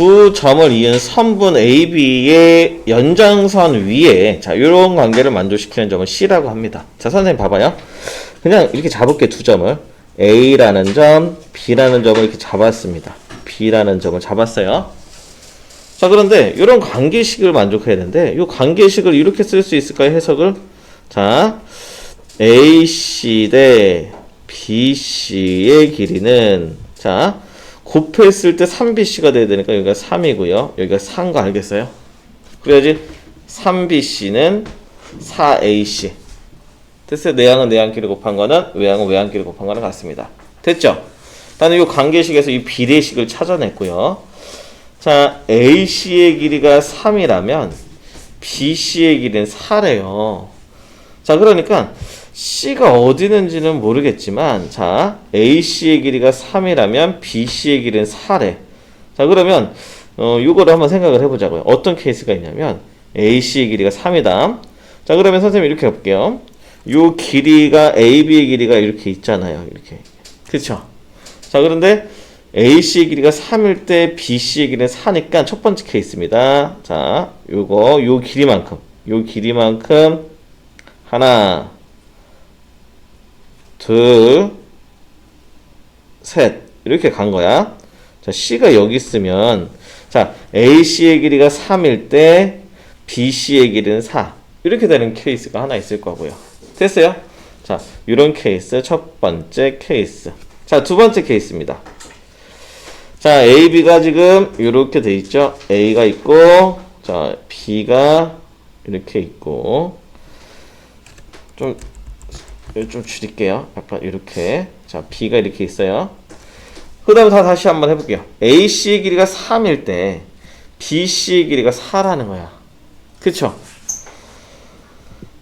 두 점을 이은 선분 AB의 연장선 위에 자 이런 관계를 만족시키는 점을 C라고 합니다. 자 선생님 봐봐요. 그냥 이렇게 잡을게 두 점을 A라는 점, B라는 점을 이렇게 잡았습니다. B라는 점을 잡았어요. 자 그런데 이런 관계식을 만족해야 되는데 이 관계식을 이렇게 쓸 수 있을까요? 해석을 자 AC 대 BC의 길이는 자 곱했을 때 3BC가 돼야 되니까 여기가 3이고요. 여기가 4인 거 알겠어요? 그래야지 3BC는 4AC 됐어요. 내항은 내항끼리 곱한 거는 외항은 외항끼리 곱한 거랑 같습니다. 됐죠? 나는 이 관계식에서 이 비례식을 찾아냈고요. 자, AC의 길이가 3이라면 BC의 길이는 4래요. 자, 그러니까 C가 어디 있는지는 모르겠지만 자, AC의 길이가 3이라면 BC의 길이는 4래. 자, 그러면 어, 요거를 한번 생각을 해보자고요. 어떤 케이스가 있냐면 AC의 길이가 3이다. 자, 그러면 선생님 이렇게 해볼게요. 요 길이가 AB의 길이가 이렇게 있잖아요. 이렇게. 그쵸? 자, 그런데 AC의 길이가 3일 때 BC의 길이는 4니까 첫 번째 케이스입니다. 자, 요거, 요 길이만큼. 요 길이만큼 하나, 둘, 셋. 이렇게 간 거야. 자, C가 여기 있으면, 자, AC의 길이가 3일 때 BC의 길이는 4. 이렇게 되는 케이스가 하나 있을 거고요. 됐어요? 자, 이런 케이스, 첫 번째 케이스. 자, 두 번째 케이스입니다. 자, A, B가 지금 이렇게 돼 있죠? A가 있고, 자, B가 이렇게 있고, 좀, 좀 줄일게요. 약간 이렇게. 자, B가 이렇게 있어요. 그 다음에 다 다시 한번 해볼게요. AC의 길이가 3일 때, BC의 길이가 4라는 거야. 그쵸?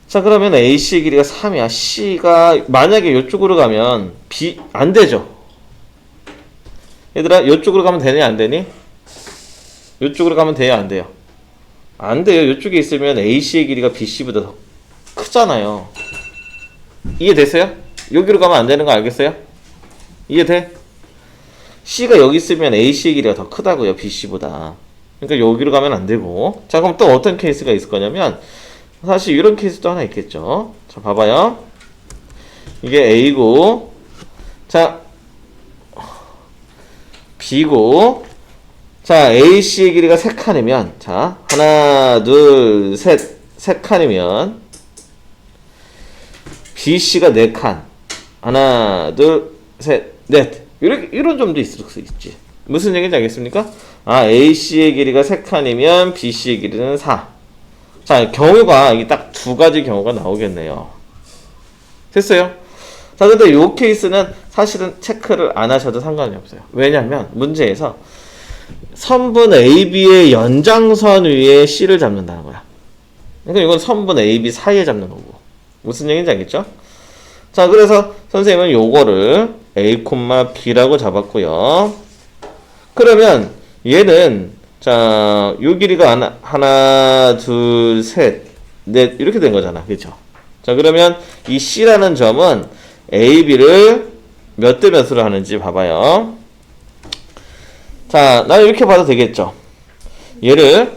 자, 그러면 AC의 길이가 3이야. C가, 만약에 이쪽으로 가면, B, 안 되죠? 얘들아, 이쪽으로 가면 되니, 안 되니? 이쪽으로 가면 돼요, 안 돼요? 안 돼요. 이쪽에 있으면 AC의 길이가 BC보다 더 크잖아요. 이해됐어요? 여기로 가면 안 되는 거 알겠어요? 이해돼? C가 여기 있으면 AC의 길이가 더 크다고요, BC보다. 그러니까 여기로 가면 안 되고. 자, 그럼 또 어떤 케이스가 있을 거냐면, 사실 이런 케이스도 하나 있겠죠. 자, 봐봐요. 이게 A고, 자, B고, 자, AC의 길이가 세 칸이면, 자, 하나, 둘, 셋, 세 칸이면, BC가 네 칸. 하나, 둘, 셋, 넷. 이렇게, 이런 점도 있을 수 있지. 무슨 얘기인지 알겠습니까? 아, AC의 길이가 세 칸이면 BC의 길이는 4. 자, 경우가, 딱 두 가지 경우가 나오겠네요. 됐어요? 자, 근데 요 케이스는 사실은 체크를 안 하셔도 상관이 없어요. 왜냐면, 문제에서 선분 AB의 연장선 위에 C를 잡는다는 거야. 그러니까 이건 선분 AB 사이에 잡는 거고. 무슨 얘기인지 알겠죠? 자, 그래서 선생님은 요거를 A, B라고 잡았고요. 그러면 얘는 자, 요 길이가 하나, 하나, 둘, 셋, 넷 이렇게 된 거잖아. 그렇죠? 자, 그러면 이 C라는 점은 AB를 몇 대 몇으로 하는지 봐봐요. 자, 나 이렇게 봐도 되겠죠? 얘를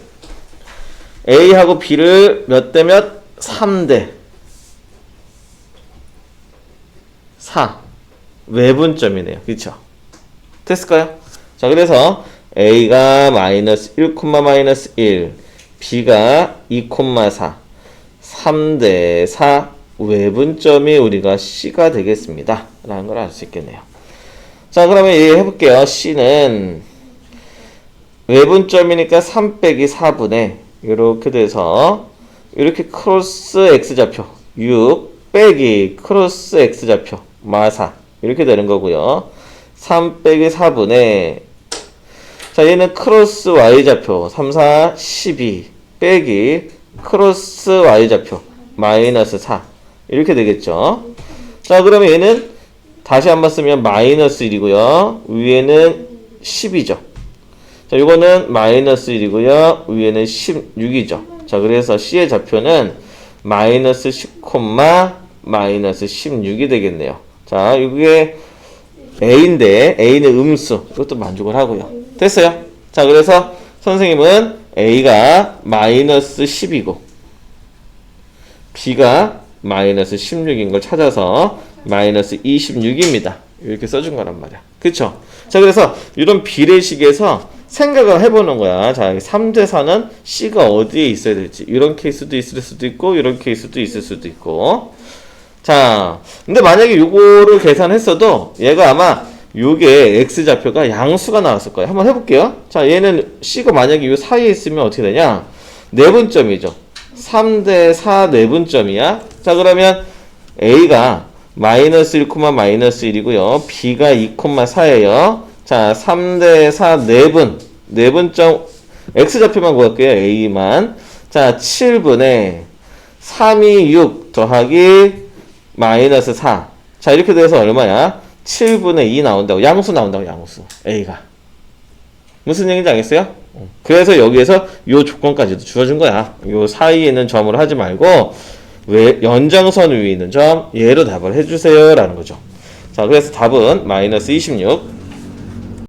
A하고 B를 몇 대 몇? 3대 4 외분점이네요. 그쵸? 됐을까요? 자, 그래서 A가 마이너스 1, 마이너스 1, B가 2, 4, 3대 4 외분점이 우리가 C가 되겠습니다. 라는 걸 알 수 있겠네요. 자, 그러면 얘 해볼게요. C는 외분점이니까 3 빼기 4분의 이렇게 돼서 이렇게 크로스 X좌표 6 빼기 크로스 X좌표 마사 이렇게 되는 거고요. 3 빼기 4분의 자 얘는 크로스 Y좌표 3, 4, 12 빼기 크로스 Y좌표 마이너스 4 이렇게 되겠죠. 자 그러면 얘는 다시 한번 쓰면 마이너스 1이고요. 위에는 10이죠. 자, 요거는 마이너스 1이고요. 위에는 16이죠. 자, 그래서 C의 좌표는 마이너스 10, 마이너스 16이 되겠네요. 자, 이게 A인데 A는 음수. 이것도 만족을 하고요. 됐어요? 자, 그래서 선생님은 A가 마이너스 10이고 B가 마이너스 16인 걸 찾아서 마이너스 26입니다. 이렇게 써준 거란 말이야. 그쵸? 자, 그래서 이런 비례식에서 생각을 해보는 거야. 자, 3대 4는 C가 어디에 있어야 될지. 이런 케이스도 있을 수도 있고, 이런 케이스도 있을 수도 있고. 자, 근데 만약에 요거를 계산했어도 얘가 아마 요게 X좌표가 양수가 나왔을 거예요. 한번 해볼게요. 자, 얘는 C가 만약에 요 사이에 있으면 어떻게 되냐? 네분점이죠. 3대 4 네분점이야. 자, 그러면 A가 마이너스 1, 마이너스 1이고요. B가 2, 4예요. 자, 3대 4 네분. 네분점 X좌표만 구할게요. A만. 자, 7분의 3이 6 더하기 마이너스 4. 자, 이렇게 돼서 얼마야? 7분의 2 나온다고. 양수 나온다고, 양수. A가. 무슨 얘기인지 알겠어요? 그래서 여기에서 요 조건까지도 주어준 거야. 요 사이에 있는 점을 하지 말고, 왜 연장선 위에 있는 점, 얘로 답을 해주세요. 라는 거죠. 자, 그래서 답은 마이너스 26.